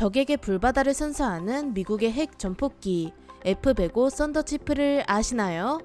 적에게 불바다를 선사하는 미국의 핵 전폭기 F-105 썬더치프를 아시나요?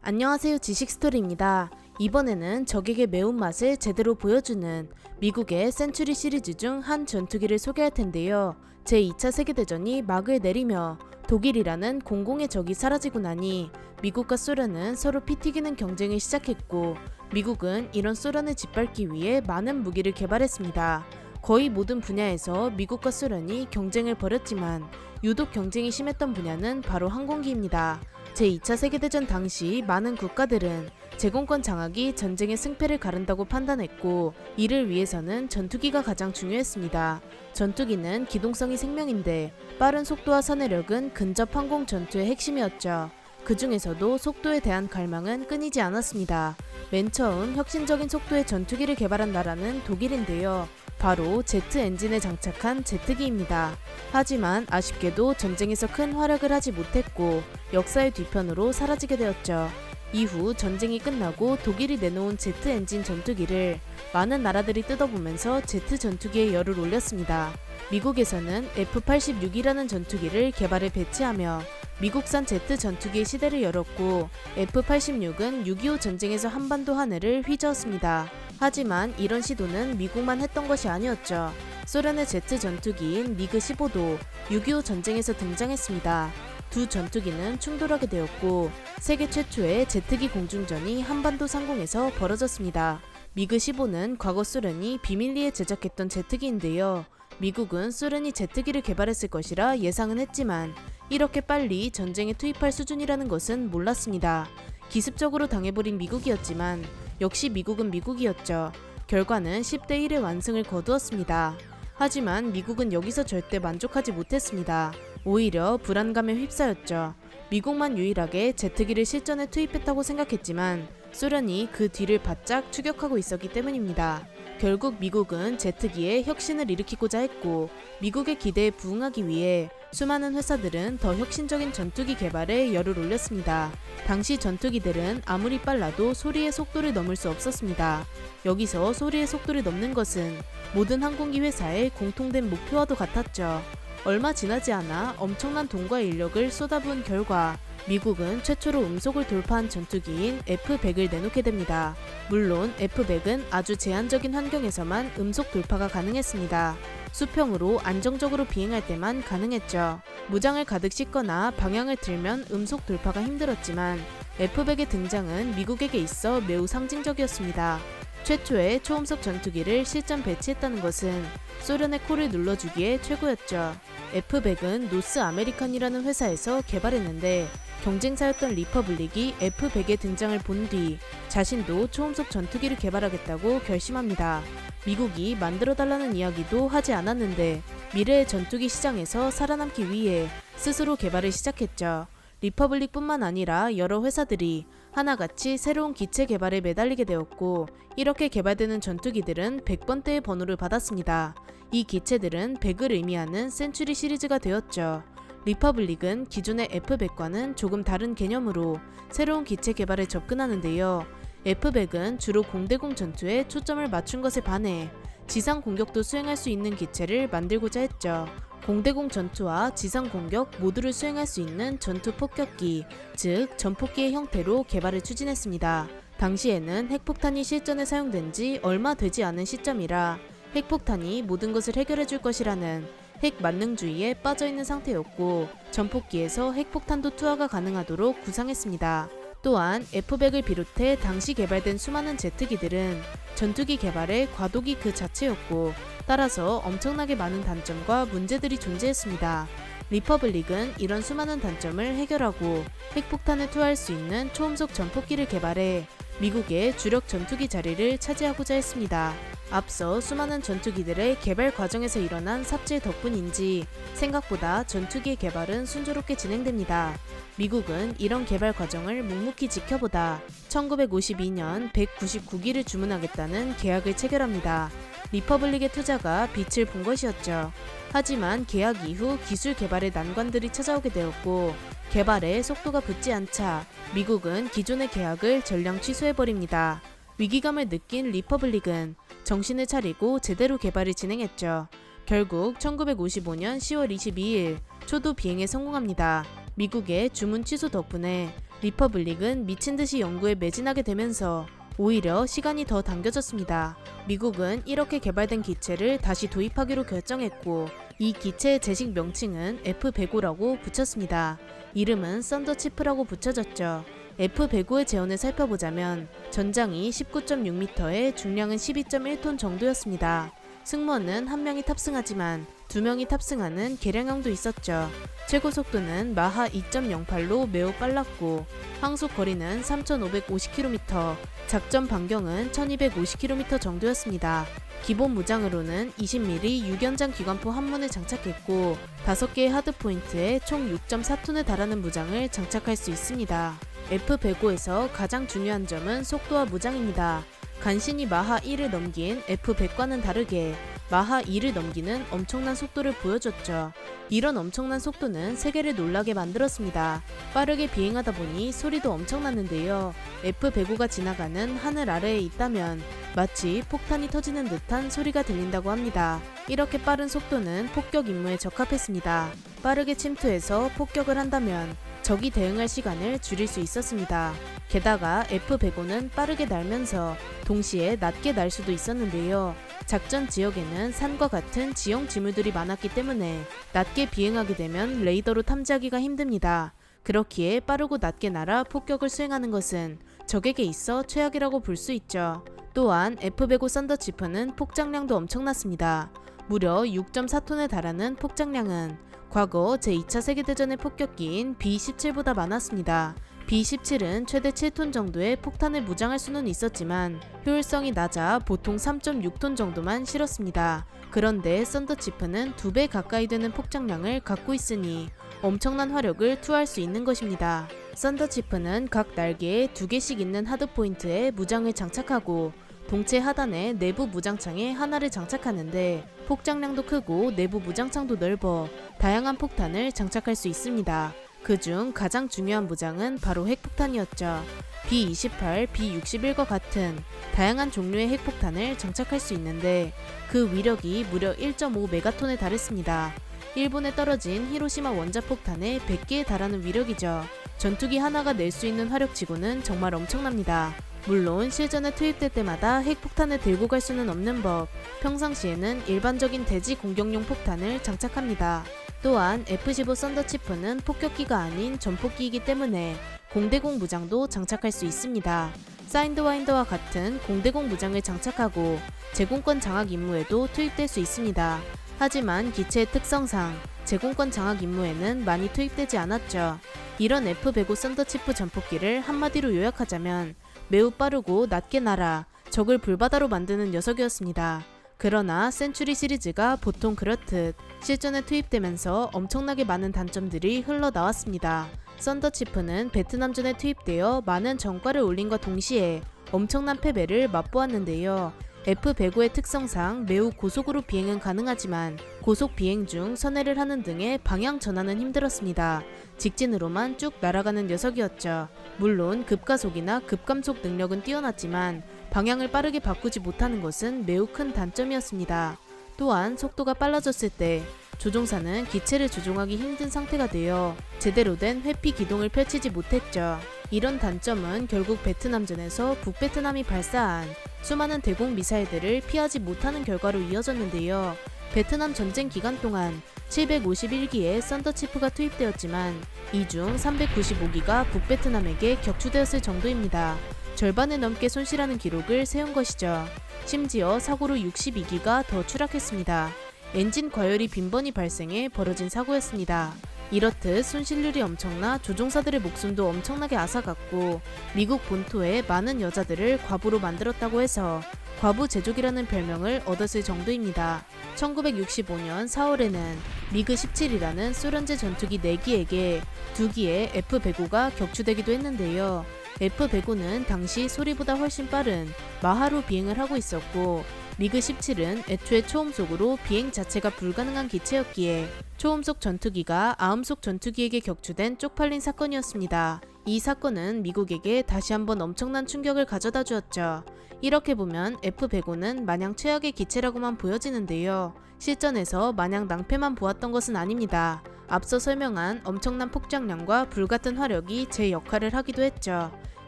안녕하세요 지식스토리입니다. 이번에는 적에게 매운맛을 제대로 보여주는 미국의 센츄리 시리즈 중 한 전투기를 소개할 텐데요. 제2차 세계대전이 막을 내리며 독일이라는 공공의 적이 사라지고 나니 미국과 소련은 서로 피튀기는 경쟁을 시작했고 미국은 이런 소련을 짓밟기 위해 많은 무기를 개발했습니다. 거의 모든 분야에서 미국과 소련이 경쟁을 벌였지만 유독 경쟁이 심했던 분야는 바로 항공기입니다. 제2차 세계대전 당시 많은 국가들은 제공권 장악이 전쟁의 승패를 가른다고 판단했고 이를 위해서는 전투기가 가장 중요했습니다. 전투기는 기동성이 생명인데 빠른 속도와 선회력은 근접 항공 전투의 핵심이었죠. 그 중에서도 속도에 대한 갈망은 끊이지 않았습니다. 맨 처음 혁신적인 속도의 전투기를 개발한 나라는 독일인데요. 바로 제트 엔진에 장착한 제트기입니다. 하지만 아쉽게도 전쟁에서 큰 활약을 하지 못했고 역사의 뒤편으로 사라지게 되었죠. 이후 전쟁이 끝나고 독일이 내놓은 제트 엔진 전투기를 많은 나라들이 뜯어보면서 제트 전투기에 열을 올렸습니다. 미국에서는 F-86이라는 전투기를 개발해 배치하며 미국산 제트 전투기의 시대를 열었고 F-86은 6.25 전쟁에서 한반도 하늘을 휘저었습니다. 하지만 이런 시도는 미국만 했던 것이 아니었죠. 소련의 제트 전투기인 미그-15도 6.25 전쟁에서 등장했습니다. 두 전투기는 충돌하게 되었고 세계 최초의 제트기 공중전이 한반도 상공에서 벌어졌습니다. 미그-15는 과거 소련이 비밀리에 제작했던 제트기인데요. 미국은 소련이 제트기를 개발했을 것이라 예상은 했지만 이렇게 빨리 전쟁에 투입할 수준이라는 것은 몰랐습니다. 기습적으로 당해버린 미국이었지만 역시 미국은 미국이었죠. 결과는 10대 1의 완승을 거두었습니다. 하지만 미국은 여기서 절대 만족하지 못했습니다. 오히려 불안감에 휩싸였죠. 미국만 유일하게 제트기를 실전에 투입했다고 생각했지만 소련이 그 뒤를 바짝 추격하고 있었기 때문입니다. 결국 미국은 제트기에 혁신을 일으키고자 했고 미국의 기대에 부응하기 위해 수많은 회사들은 더 혁신적인 전투기 개발에 열을 올렸습니다. 당시 전투기들은 아무리 빨라도 소리의 속도를 넘을 수 없었습니다. 여기서 소리의 속도를 넘는 것은 모든 항공기 회사의 공통된 목표와도 같았죠. 얼마 지나지 않아 엄청난 돈과 인력을 쏟아부은 결과 미국은 최초로 음속을 돌파한 전투기인 F-100을 내놓게 됩니다. 물론 F-100은 아주 제한적인 환경에서만 음속 돌파가 가능했습니다. 수평으로 안정적으로 비행할 때만 가능했죠. 무장을 가득 싣거나 방향을 틀면 음속 돌파가 힘들었지만 F-100의 등장은 미국에게 있어 매우 상징적이었습니다. 최초의 초음속 전투기를 실전 배치했다는 것은 소련의 코를 눌러주기에 최고였죠. F-100은 노스 아메리칸이라는 회사에서 개발했는데 경쟁사였던 리퍼블릭이 F-100의 등장을 본 뒤 자신도 초음속 전투기를 개발하겠다고 결심합니다. 미국이 만들어달라는 이야기도 하지 않았는데 미래의 전투기 시장에서 살아남기 위해 스스로 개발을 시작했죠. 리퍼블릭뿐만 아니라 여러 회사들이 하나같이 새로운 기체 개발에 매달리게 되었고 이렇게 개발되는 전투기들은 100번대의 번호를 받았습니다. 이 기체들은 100을 의미하는 센츄리 시리즈가 되었죠. 리퍼블릭은 기존의 F100과는 조금 다른 개념으로 새로운 기체 개발에 접근하는데요. F100은 주로 공대공 전투에 초점을 맞춘 것에 반해 지상 공격도 수행할 수 있는 기체를 만들고자 했죠. 공대공 전투와 지상 공격 모두를 수행할 수 있는 전투 폭격기, 즉 전폭기의 형태로 개발을 추진했습니다. 당시에는 핵폭탄이 실전에 사용된 지 얼마 되지 않은 시점이라 핵폭탄이 모든 것을 해결해 줄 것이라는 핵 만능주의에 빠져 있는 상태였고 전폭기에서 핵폭탄도 투하가 가능하도록 구상했습니다. 또한 F100을 비롯해 당시 개발된 수많은 제트기들은 전투기 개발의 과도기 그 자체였고 따라서 엄청나게 많은 단점과 문제들이 존재했습니다. 리퍼블릭은 이런 수많은 단점을 해결하고 핵폭탄을 투하할 수 있는 초음속 전폭기를 개발해 미국의 주력 전투기 자리를 차지하고자 했습니다. 앞서 수많은 전투기들의 개발 과정에서 일어난 삽질 덕분인지 생각보다 전투기의 개발은 순조롭게 진행됩니다. 미국은 이런 개발 과정을 묵묵히 지켜보다 1952년 199기를 주문하겠다는 계약을 체결합니다. 리퍼블릭의 투자가 빛을 본 것이었죠. 하지만 계약 이후 기술 개발의 난관들이 찾아오게 되었고 개발에 속도가 붙지 않자 미국은 기존의 계약을 전량 취소해버립니다. 위기감을 느낀 리퍼블릭은 정신을 차리고 제대로 개발을 진행했죠. 결국 1955년 10월 22일 초도 비행에 성공합니다. 미국의 주문 취소 덕분에 리퍼블릭은 미친 듯이 연구에 매진하게 되면서 오히려 시간이 더 당겨졌습니다. 미국은 이렇게 개발된 기체를 다시 도입하기로 결정했고 이 기체의 제식 명칭은 F-105라고 붙였습니다. 이름은 썬더치프라고 붙여졌죠. F-105의 재원을 살펴보자면 전장이 19.6m에 중량은 12.1톤 정도였습니다. 승무원은 한 명이 탑승하지만 두 명이 탑승하는 개량형도 있었죠. 최고 속도는 마하 2.08로 매우 빨랐고 항속 거리는 3,550km, 작전 반경은 1,250km 정도였습니다. 기본 무장으로는 20mm 유견장 기관포 한 문을 장착했고 5개의 하드 포인트에 총 6.4톤에 달하는 무장을 장착할 수 있습니다. F-105에서 가장 중요한 점은 속도와 무장입니다. 간신히 마하 1을 넘긴 F-100과는 다르게 마하 2를 넘기는 엄청난 속도를 보여줬죠. 이런 엄청난 속도는 세계를 놀라게 만들었습니다. 빠르게 비행하다 보니 소리도 엄청났는데요. F-105가 지나가는 하늘 아래에 있다면 마치 폭탄이 터지는 듯한 소리가 들린다고 합니다. 이렇게 빠른 속도는 폭격 임무에 적합했습니다. 빠르게 침투해서 폭격을 한다면 적이 대응할 시간을 줄일 수 있었습니다. 게다가 F-105는 빠르게 날면서 동시에 낮게 날 수도 있었는데요. 작전 지역에는 산과 같은 지형 지물들이 많았기 때문에 낮게 비행하게 되면 레이더로 탐지하기가 힘듭니다. 그렇기에 빠르고 낮게 날아 폭격을 수행하는 것은 적에게 있어 최악이라고 볼 수 있죠. 또한 F-105 썬더치프는 폭장량도 엄청났습니다. 무려 6.4톤에 달하는 폭장량은 과거 제2차 세계대전의 폭격기인 B-17보다 많았습니다. B-17은 최대 7톤 정도의 폭탄을 무장할 수는 있었지만 효율성이 낮아 보통 3.6톤 정도만 실었습니다. 그런데 썬더치프는 2배 가까이 되는 폭장량을 갖고 있으니 엄청난 화력을 투하할 수 있는 것입니다. 썬더치프는 각 날개에 2개씩 있는 하드포인트에 무장을 장착하고 동체 하단에 내부 무장창에 하나를 장착하는데 폭장량도 크고 내부 무장창도 넓어 다양한 폭탄을 장착할 수 있습니다. 그 중 가장 중요한 무장은 바로 핵폭탄이었죠. B-28, B-61과 같은 다양한 종류의 핵폭탄을 장착할 수 있는데 그 위력이 무려 1.5메가톤에 달했습니다. 일본에 떨어진 히로시마 원자폭탄의 100개에 달하는 위력이죠. 전투기 하나가 낼 수 있는 화력치고는 정말 엄청납니다. 물론 실전에 투입될 때마다 핵폭탄을 들고 갈 수는 없는 법, 평상시에는 일반적인 대지 공격용 폭탄을 장착합니다. 또한 F-15 썬더치프는 폭격기가 아닌 전폭기이기 때문에 공대공 무장도 장착할 수 있습니다. 사인드와인더와 같은 공대공 무장을 장착하고 제공권 장악 임무에도 투입될 수 있습니다. 하지만 기체의 특성상 제공권 장악 임무에는 많이 투입되지 않았죠. 이런 F-105 썬더치프 전폭기를 한마디로 요약하자면 매우 빠르고 낮게 날아 적을 불바다로 만드는 녀석이었습니다. 그러나 센츄리 시리즈가 보통 그렇듯 실전에 투입되면서 엄청나게 많은 단점들이 흘러나왔습니다. 썬더치프는 베트남전에 투입되어 많은 전과를 올린과 동시에 엄청난 패배를 맛보았는데요. F-105의 특성상 매우 고속으로 비행은 가능하지만 고속 비행 중 선회를 하는 등의 방향 전환은 힘들었습니다. 직진으로만 쭉 날아가는 녀석이었죠. 물론 급가속이나 급감속 능력은 뛰어났지만 방향을 빠르게 바꾸지 못하는 것은 매우 큰 단점이었습니다. 또한 속도가 빨라졌을 때 조종사는 기체를 조종하기 힘든 상태가 되어 제대로 된 회피 기동을 펼치지 못했죠. 이런 단점은 결국 베트남전에서 북베트남이 발사한 수많은 대공 미사일들을 피하지 못하는 결과로 이어졌는데요. 베트남 전쟁 기간 동안 751기의 썬더치프가 투입되었지만 이 중 395기가 북베트남에게 격추되었을 정도입니다. 절반을 넘게 손실하는 기록을 세운 것이죠. 심지어 사고로 62기가 더 추락했습니다. 엔진 과열이 빈번히 발생해 벌어진 사고였습니다. 이렇듯 손실률이 엄청나 조종사들의 목숨도 엄청나게 앗아갔고 미국 본토에 많은 여자들을 과부로 만들었다고 해서 과부 제족이라는 별명을 얻었을 정도입니다. 1965년 4월에는 미그 17이라는 소련제 전투기 4기에게 2기의 F-105가 격추되기도 했는데요. F-105는 당시 소리보다 훨씬 빠른 마하로 비행을 하고 있었고 미그 17은 애초에 초음속으로 비행 자체가 불가능한 기체였기에 초음속 전투기가 아음속 전투기에게 격추된 쪽팔린 사건이었습니다. 이 사건은 미국에게 다시 한번 엄청난 충격을 가져다 주었죠. 이렇게 보면 F-105는 마냥 최악의 기체라고만 보여지는데요. 실전에서 마냥 낭패만 보았던 것은 아닙니다. 앞서 설명한 엄청난 폭장량과 불같은 화력이 제 역할을 하기도 했죠.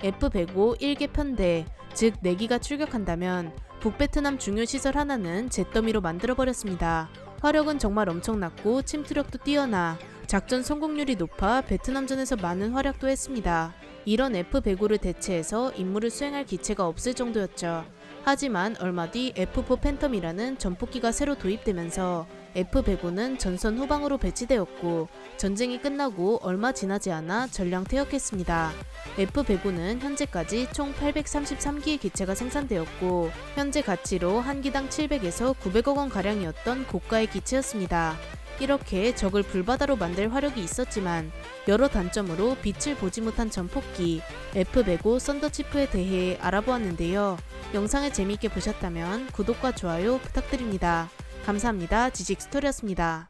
F-105 1개 편대, 즉 4기가 출격한다면 북베트남 중요 시설 하나는 잿더미로 만들어버렸습니다. 화력은 정말 엄청났고 침투력도 뛰어나 작전 성공률이 높아 베트남전에서 많은 활약도 했습니다. 이런 F-105를 대체해서 임무를 수행할 기체가 없을 정도였죠. 하지만 얼마 뒤 F-4 팬텀이라는 전폭기가 새로 도입되면서 F-105는 전선 후방으로 배치되었고 전쟁이 끝나고 얼마 지나지 않아 전량 퇴역했습니다. F-105는 현재까지 총 833기의 기체가 생산되었고 현재 가치로 한 기당 700에서 900억 원 가량이었던 고가의 기체였습니다. 이렇게 적을 불바다로 만들 화력이 있었지만 여러 단점으로 빛을 보지 못한 전폭기 F-105 썬더치프에 대해 알아보았는데요. 영상을 재미있게 보셨다면 구독과 좋아요 부탁드립니다. 감사합니다. 지식스토리였습니다.